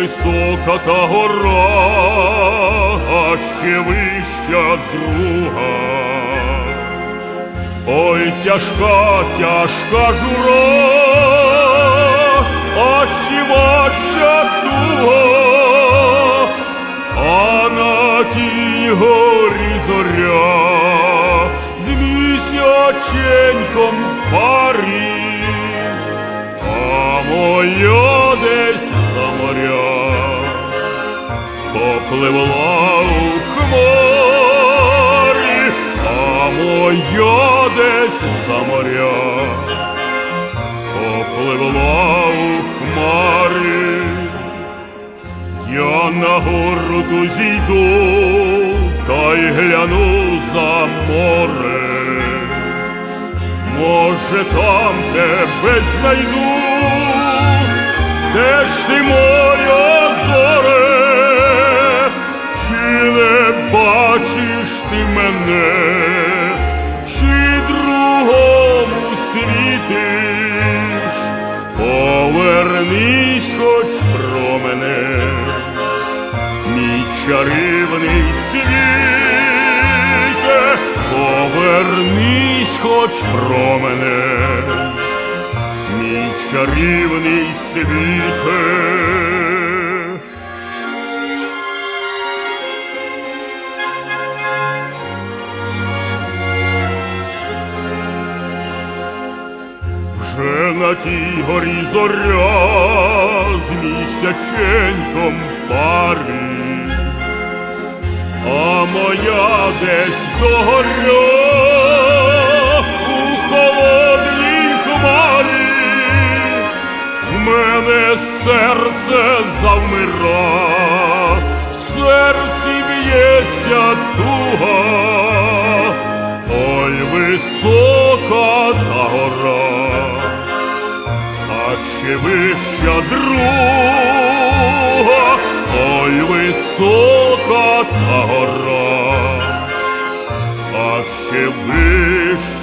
висока та гора, а ще вища друга. Ой, тяжка, тяжка жура, а ще важча туга, а на тій горі зоря з місяченьком парі, а моя попливла у хмарі, а моя десь за моря попливла у хмарі. Я на гору ту зійду, та й гляну за море. Може, там тебе знайду, де ж ти моя повернись хоч про мене, мій чарівний світе, повернись хоч про мене, мій чарівний світе. Вже на тій горі зоря з місяченьком в парі, а моя десь догоря у холодній хмарі, мене серце завмира, в серці б'ється туга. Ой, висока та гора, ще вища друга, ой, висока та гора, а ще вища